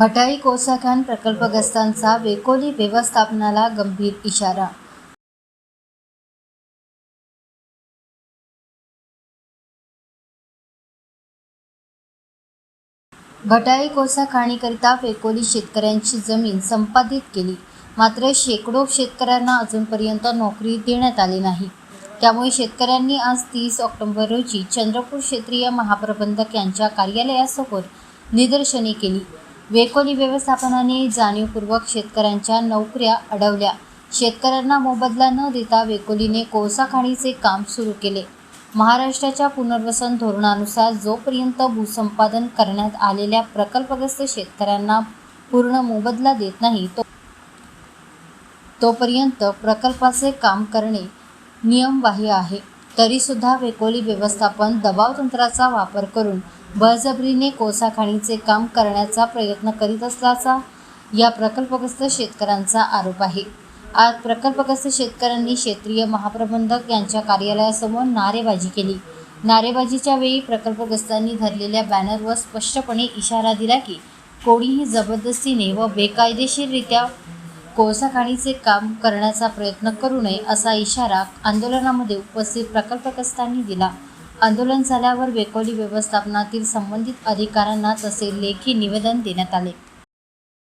भटाई कोसाखान प्रकल्पग्रस्तांचा वेकोली व्यवस्थापनाला गंभीर इशारा. भटाई कोसा खाणीकरिता वेकोली शेतकऱ्यांची जमीन संपादित केली. मात्र शेकडो शेतकऱ्यांना अजूनपर्यंत नोकरी देण्यात आली नाही. त्यामुळे शेतकऱ्यांनी आज तीस ऑक्टोबर रोजी चंद्रपूर क्षेत्रीय महाप्रबंधक यांच्या कार्यालयासमोर निदर्शने केली. वेकोली व्यवस्थापनाने जाणीवपूर्वक शेतकऱ्यांच्या नोकऱ्या अडवल्या. शेतकऱ्यांना मोबदला न देता वेकोलीने कोळसा खाणीचे काम सुरू केले. महाराष्ट्राच्या पुनर्वसन धोरणानुसार जोपर्यंत भूसंपादन करण्यात आलेल्या प्रकल्पग्रस्त शेतकऱ्यांना पूर्ण मोबदला देत नाही तो तोपर्यंत प्रकल्पाचे काम करणे नियमबाह्य आहे. तरीसुद्धा वेकोली व्यवस्थापन दबाव तंत्राचा वापर करून बळजबरीने कोळसा खाणीचे काम करण्याचा प्रयत्न करीत असल्याचा या प्रकल्पग्रस्त शेतकऱ्यांचा आरोप आहे. आज प्रकल्पग्रस्त शेतकऱ्यांनी क्षेत्रीय महाप्रबंधक यांच्या कार्यालयासमोर नारेबाजी केली. नारेबाजीच्या वेळी प्रकल्पग्रस्तांनी धरलेल्या बॅनरवर स्पष्टपणे इशारा दिला की कोणीही जबरदस्तीने व बेकायदेशीररित्या कोळसा खाणीचे काम करण्याचा प्रयत्न करू नये असा इशारा आंदोलनामध्ये उपस्थित प्रकल्पग्रस्तांनी दिला. आंदोलन झाल्यावर वेकोली व्यवस्थापनातील संबंधित अधिकाऱ्यांना तसे लेखी निवेदन देण्यात आले.